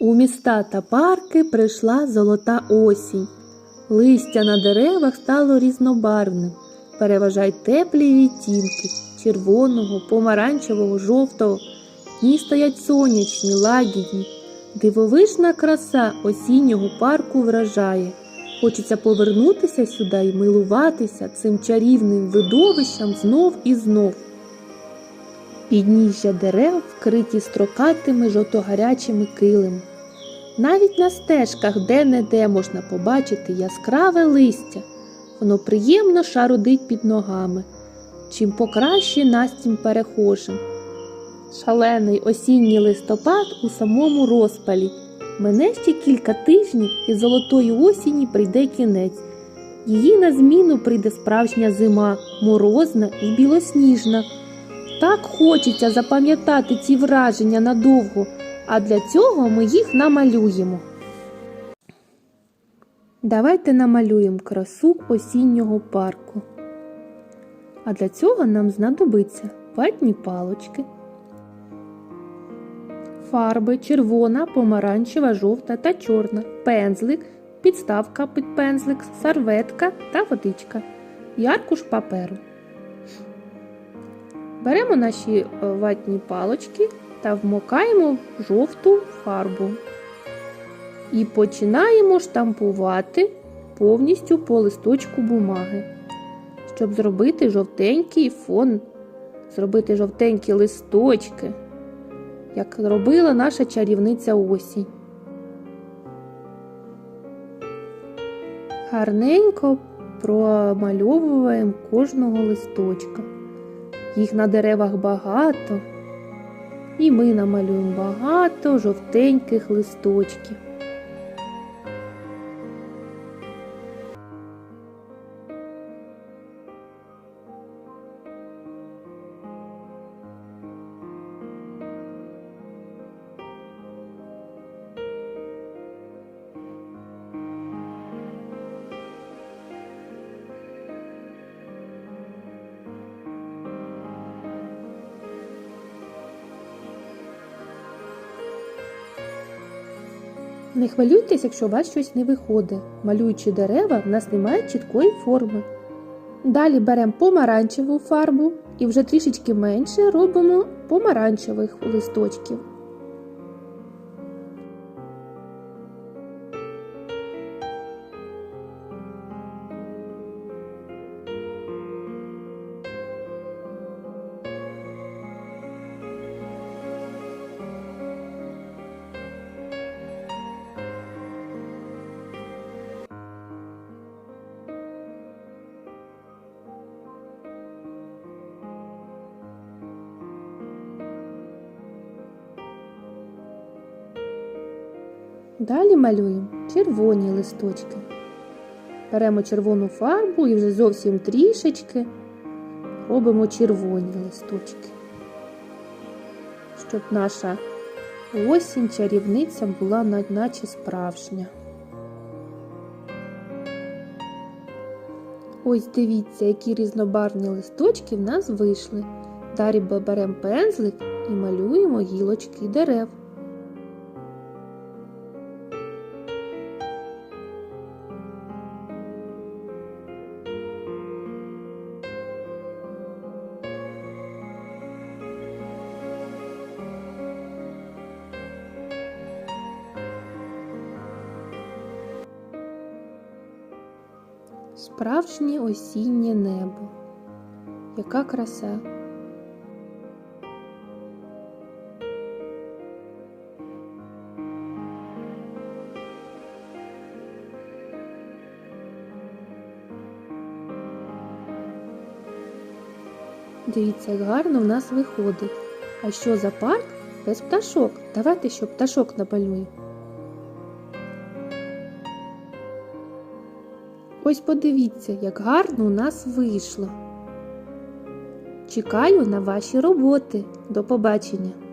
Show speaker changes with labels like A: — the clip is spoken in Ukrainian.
A: У міста та парки прийшла золота осінь. Листя на деревах стало різнобарвним. Переважають теплі відтінки червоного, помаранчевого, жовтого. Дні стоять сонячні, лагідні. Дивовижна краса осіннього парку вражає. Хочеться повернутися сюди і милуватися цим чарівним видовищем знов і знов. Підніжжя дерев вкриті строкатими жовтогарячими килими. Навіть на стежках де-не-де можна побачити яскраве листя. Воно приємно шарудить під ногами, чим покраще настім перехожим. Шалений осінній листопад у самому розпалі. Мене ще кілька тижнів і золотої осені прийде кінець. Її на зміну прийде справжня зима, морозна і білосніжна. Так хочеться запам'ятати ці враження надовго, а для цього ми їх намалюємо. Давайте намалюємо красу осіннього парку. А для цього нам знадобиться ватні палочки, фарби червона, помаранчева, жовта та чорна, пензлик, підставка під пензлик, серветка та водичка і аркуш паперу. Беремо наші е, ватні палочки та вмокаємо в жовту фарбу. І починаємо штампувати повністю по листочку бумаги, щоб зробити жовтенький фон, зробити жовтенькі листочки, як робила наша чарівниця осінь. Гарненько промальовуємо кожного листочка. Їх на деревах багато, і ми намалюємо багато жовтеньких листочків. Не хвилюйтесь, якщо у вас щось не виходить. Малюючи дерева, в нас немає чіткої форми. Далі беремо помаранчеву фарбу і вже трішечки менше робимо помаранчевих листочків. Далі малюємо червоні листочки. Беремо червону фарбу і вже зовсім трішечки робимо червоні листочки, щоб наша осінь чарівниця була наче справжня. Ось дивіться, які різнобарвні листочки в нас вийшли. Далі беремо пензлик і малюємо гілочки дерев. Справжнє осіннє небо. Яка краса. Дивіться, як гарно в нас виходить. А що за парк без пташок? Давайте що пташок напалюємо. Ось подивіться, як гарно у нас вийшло. Чекаю на ваші роботи. До побачення!